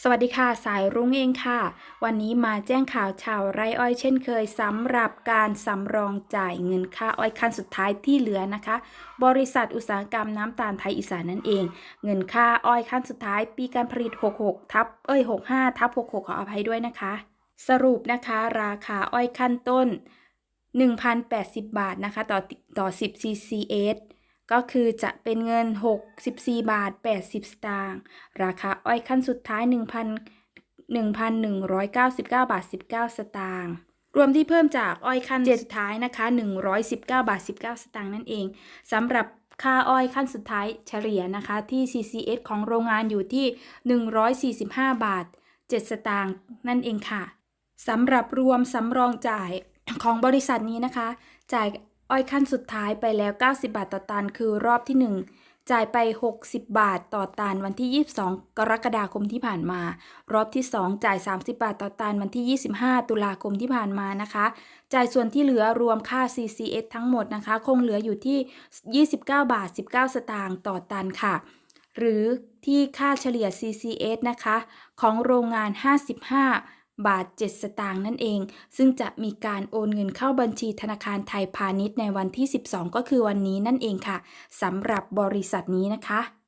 สวัสดีค่ะ สายรุ้งเองค่ะ วันนี้มาแจ้งข่าวชาวไร่อ้อยเช่นเคยสำหรับการสำรองจ่ายเงินค่าอ้อยขั้นสุดท้ายที่เหลือนะคะ บริษัทอุตสาหกรรมน้ำตาลไทยอีสานนั่นเอง เงินค่าอ้อยขั้นสุดท้าย ปีการผลิต 66 ทับเอ้ย 65 ทับ 66 ขออภัยด้วยนะคะ สรุปนะคะราคาอ้อยขั้นต้น 1,080 บาทนะคะ ต่อต่อ 10 CCS ก็คือจะเป็นเงิน 64 บาท 80 สตางค์ราคาอ้อยขั้นสุดท้าย1,000 1,199 บาท 19 สตางค์รวมที่เพิ่มจากอ้อยขั้นสุดท้ายนะคะ 119 บาท 19 สตางค์นั่นเองสำหรับค่าอ้อยขั้นสุดท้ายเฉลี่ยนะคะที่ CCS ของโรงงานอยู่ที่ 145 บาท 7 สตางค์นั่นเองค่ะสำหรับรวมสำรองจ่ายของบริษัทนี้นะคะ จ่าย อ้อยขั้นสุดท้ายไปแล้ว 90 บาทต่อตันคือรอบที่ 1 จ่ายไป 60 บาทต่อตันวันที่ 22 กรกฎาคมที่ผ่านมา รอบที่ 2 จ่าย 30 บาทต่อตันวันที่ 25 ตุลาคมที่ผ่านมานะคะ จ่ายส่วนที่เหลือรวมค่า CCS ทั้งหมดนะคะ คงเหลืออยู่ที่ 29 บาท 19 สตางค์ต่อตันค่ะ หรือที่ค่าเฉลี่ย CCS นะคะ ของโรงงาน 55 บาท 7 สตางค์นั่นเอง ซึ่งจะมีการโอนเงินเข้าบัญชีธนาคารไทยพาณิชย์ในวันที่ 12 ก็คือวันนี้นั่นเองค่ะสำหรับบริษัทนี้นะคะ